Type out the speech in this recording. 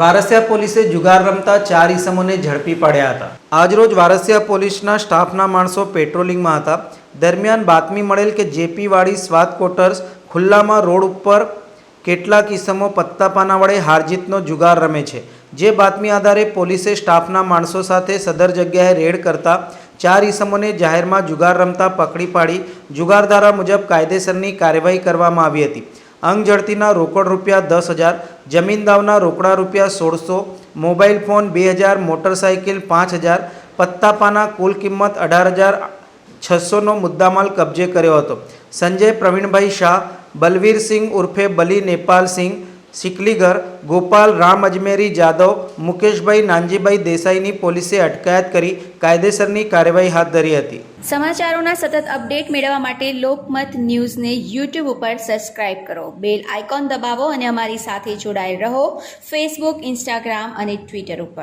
વારસિયા પોલીસે જુગાર રમતા ચાર ઇસમોને ઝડપી પડ્યા હતા. આજરોજ વારસિયા પોલીસના સ્ટાફના માણસો પેટ્રોલિંગમાં હતા. દરમિયાન બાતમી મળેલ કે જેપીવાળી સ્વાત કોટર્સ ખુલ્લામાં રોડ ઉપર કેટલાક ઈસમો પત્તાપાના વડે હારજીતનો જુગાર રમે છે. જે બાતમી આધારે પોલીસે સ્ટાફના માણસો સાથે સદર જગ્યાએ રેડ કરતા ચાર ઇસમોને જાહેરમાં જુગાર રમતા પકડી પાડી જુગાર ધારા મુજબ કાયદેસરની કાર્યવાહી કરવામાં આવી હતી. અંગ ઝડતીના રોકડ રૂપિયા દસ હજાર, જમીન દાવના રોકડા રૂપિયા સોળસો, મોબાઈલ ફોન બે હજાર, મોટરસાઇકલ પાંચ હજાર, પત્તાપાના કુલ કિંમત અઢાર હજાર છસોનો મુદ્દામાલ કબજે કર્યો હતો. સંજય પ્રવીણભાઈ શાહ બલવીરસિંહ ઉર્ફે બલી નેપાલસિંહ સિકલીગર, ગોપાલ, રામ અજમેરી, જાદવ, મુકેશભાઈ, નાનજીભાઈ દેસાઈની પોલીસે અટકાયત કરી કાયદેસરની કાર્યવાહી હાથ ધરી હતી. સમાચારોના સતત અપડેટ મેળવવા માટે લોકમત ન્યૂઝને યુટ્યુબ ઉપર સબસ્ક્રાઇબ કરો. બેલ આઇકોન દબાવો અને અમારી સાથે જોડાયેલ રહો. ફેસબુક, ઇન્સ્ટાગ્રામ અને ટ્વિટર ઉપર.